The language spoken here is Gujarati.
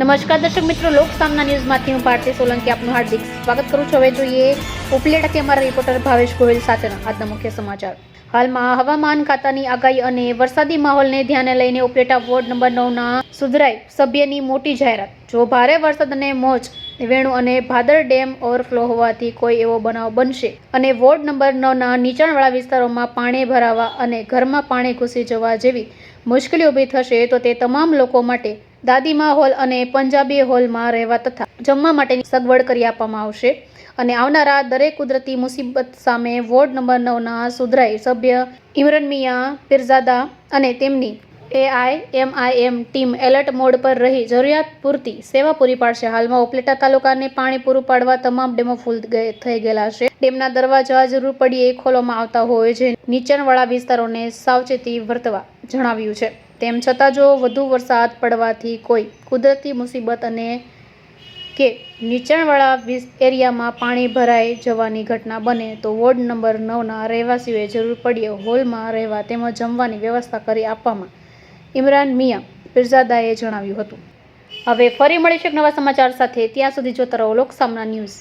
નમસ્કાર દર્શક મિત્રો, લોક સામના ન્યૂઝમાંથી હું ભારતી સોલંકી આપનું હાર્દિક સ્વાગત કરું છું. હવે જોઈએ ઉપલેટાથી અમારા રિપોર્ટર ભાવેશ ગોહિલ સાથેના આજના મુખ્ય સમાચાર. હાલમાં હવામાન ખાતાની આગાહી અને વરસાદી માહોલને ધ્યાને લઈને ઉપલેટા વોર્ડ નંબર નવના સુધરાઈ સભ્યની મોટી જાહેરાત. જો ભારે વરસાદ અને મોજ વેણુ અને ભાદર ડેમ ઓવરફ્લો હોવાથી કોઈ એવો બનાવ બનશે. અને વોર્ડ નંબર નવના નીચાણવાળા વિસ્તારોમાં પાણી ભરાવા અને ઘરમાં પાણી ઘૂસી જવા જેવી મુશ્કેલી ઊભી થશે તો તે તમામ લોકો માટે દાદીમા હોલ અને પંજાબી હોલમાં રહેવા તથા જમવા માટેની સગવડ કરી આપવામાં આવશે. અને આવનારા દરેક કુદરતી મુસીબત સામે વોર્ડ નંબર નવના સુધરાઈ સભ્ય ઇમરન મિયા, પીરઝાદા અને તેમની AI MIM team alert mode પર રહી. જરૂરિયાત પૂરતી સેવા પૂરી પાડશે. હાલમાં ઉપલેટા તાલુકાને પાણી પૂરું પાડવા તમામ ડેમો ફૂલ થઈ ગયેલા છે. ડેમના દરવાજા જરૂર પડીએ ખોલવામાં આવતા હોય છે. નીચાણવાળા વિસ્તારોને સાવચેતી વર્તવા જણાવ્યું છે. તેમ છતાં જો વધુ વરસાદ પડવાથી કોઈ કુદરતી મુસીબત અને કે નીચાણવાળા એરિયામાં પાણી ભરાઈ જવાની ઘટના બને તો વોર્ડ નંબર નવના રહેવાસીઓએ જરૂર પડીએ હોલમાં રહેવા તેમજ જમવાની વ્યવસ્થા કરી આપવામાં ઇમરાન મિયા પિરઝાદાએ જણાવ્યું હતું. હવે ફરી મળીશું એક નવા સમાચાર સાથે. ત્યાં સુધી જોતા રહો લોકસામના ન્યૂઝ.